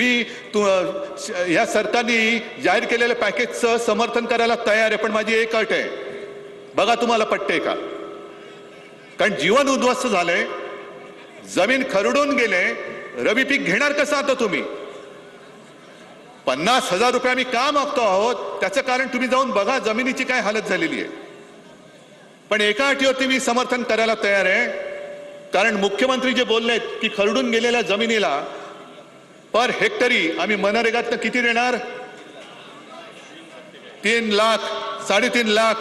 मी तू या सरकारने जाहीर केलेल्या पॅकेजचं समर्थन करायला तयार आहे पण माझी एक अट आहे. बघा तुम्हाला पटते का? कारण जीवन उद्ध्वस्त झालंय जमीन खरडून गेले रबी पीक घेणार कसं आता तुम्ही? पन्नास हजार रुपये आम्ही का मागतो आहोत? त्याचं कारण तुम्ही जाऊन बघा जमिनीची काय हालत झालेली आहे. पण एका अटीवरती मी समर्थन करायला तयार आहे. कारण मुख्यमंत्री जे बोललेत की खरडून गेलेल्या जमिनीला पर हेक्टरी आम्ही मनरेगातनं किती देणार? तीन लाख साडेतीन लाख.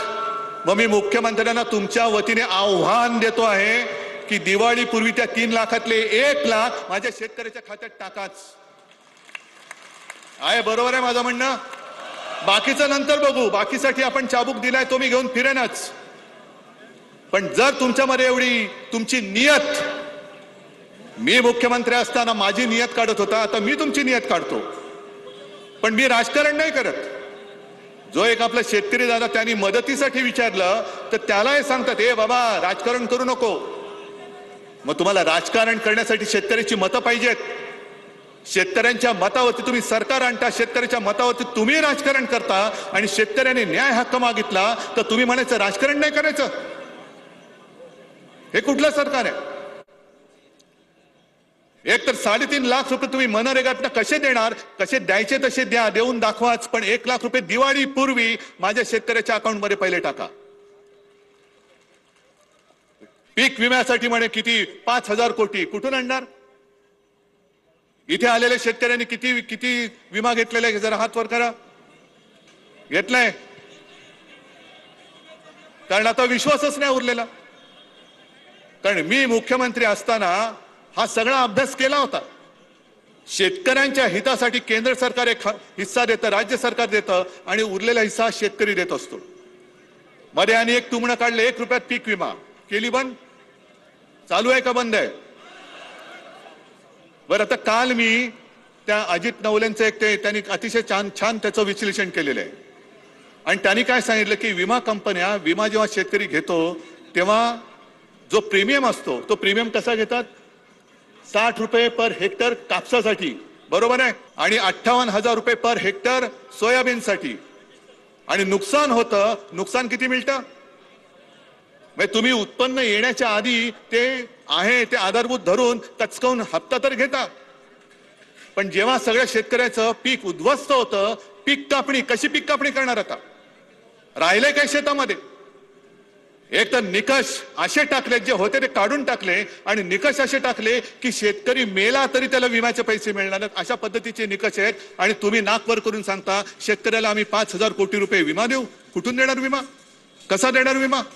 मग मी मुख्यमंत्र्यांना तुमच्या वतीने आव्हान देतो आहे की दिवाळीपूर्वी त्या तीन लाखातले एक लाख माझ्या शेतकऱ्याच्या खात्यात टाकाच. आहे बरोबर आहे माझं म्हणणं? बाकीचं नंतर बघू. बाकीसाठी आपण चाबूक दिलाय तो मी घेऊन फिरेनच. पण जर तुमच्यामध्ये एवढी तुमची नियत मी मुख्यमंत्री असताना माझी नियत काढत होता आता मी तुमची नियत काढतो. पण मी राजकारण नाही करत. जो एक आपला शेतकरी दादा त्यांनी मदतीसाठी विचारलं तर त्याला हे सांगतात हे बाबा राजकारण करू नको. मग तुम्हाला राजकारण करण्यासाठी शेतकऱ्याची मतं पाहिजेत. शेतकऱ्यांच्या मतावरती तुम्ही सरकार आणता शेतकऱ्याच्या मतावरती तुम्ही राजकारण करता आणि शेतकऱ्याने न्याय हक्क मागितला तर तुम्ही म्हणायचं राजकारण नाही करायचं. हे कुठलं सरकार आहे? एक तर साडेतीन लाख रुपये तुम्ही मनरेगातनं कसे देणार? कसे द्यायचे तसे द्या देऊन दाखवाच. पण एक लाख रुपये दिवाळी पूर्वी माझ्या शेतकऱ्याच्या अकाउंटमध्ये पहिले टाका. पीक विम्यासाठी म्हणे किती? पाच हजार कोटी. कुठून आणणार? इथे आलेल्या शेतकऱ्यांनी किती किती विमा घेतलेला आहे? जरा हात वर करा. घेतलाय. कारण आता विश्वासच नाही उरलेला. कारण मी मुख्यमंत्री असताना हा सगळा अभ्यास केला होता. शेतकऱ्यांच्या हितासाठी केंद्र सरकार एक हिस्सा देतं राज्य सरकार देतं आणि उरलेला हिस्सा शेतकरी देत असतो. मध्ये आणि एक तुमणं काढलं एक रुपयात पीक विमा. केली बंद? चालू आहे का बंद आहे? बरं आता काल मी त्या अजित नवलेंचं एक ते त्यांनी अतिशय छान छान त्याचं विश्लेषण केलेलं आहे. आणि त्यांनी काय सांगितलं की विमा कंपन्या विमा जेव्हा शेतकरी घेतो तेव्हा जो प्रीमियम असतो तो प्रीमियम कसा घेतात? साठ रुपये पर हेक्टर कापसासाठी बरोबर आहे? आणि अठ्ठावन्न हजार रुपये पर हेक्टर सोयाबीनसाठी. आणि नुकसान होतं नुकसान किती मिळतं? म्हणजे तुम्ही उत्पन्न येण्याच्या आधी ते आहे ते आधारभूत धरून कचकवून हप्ता तर घेता. पण जेव्हा सगळ्या शेतकऱ्याचं पीक उद्ध्वस्त होतं पीक कापणी कशी पीक कापणी करणार आता? राहिले काय शेतामध्ये? एक तर निकष असे टाकले जे होते ते काढून टाकले आणि निकष असे टाकले की शेतकरी मेला तरी त्याला विम्याचे पैसे मिळणार अशा पद्धतीचे निकष आहेत आणि तुम्ही नाकवर करून सांगता शेतकऱ्याला आम्ही पाच हजार कोटी रुपये विमा देऊ. कुठून देणार विमा? कसा देणार विमा?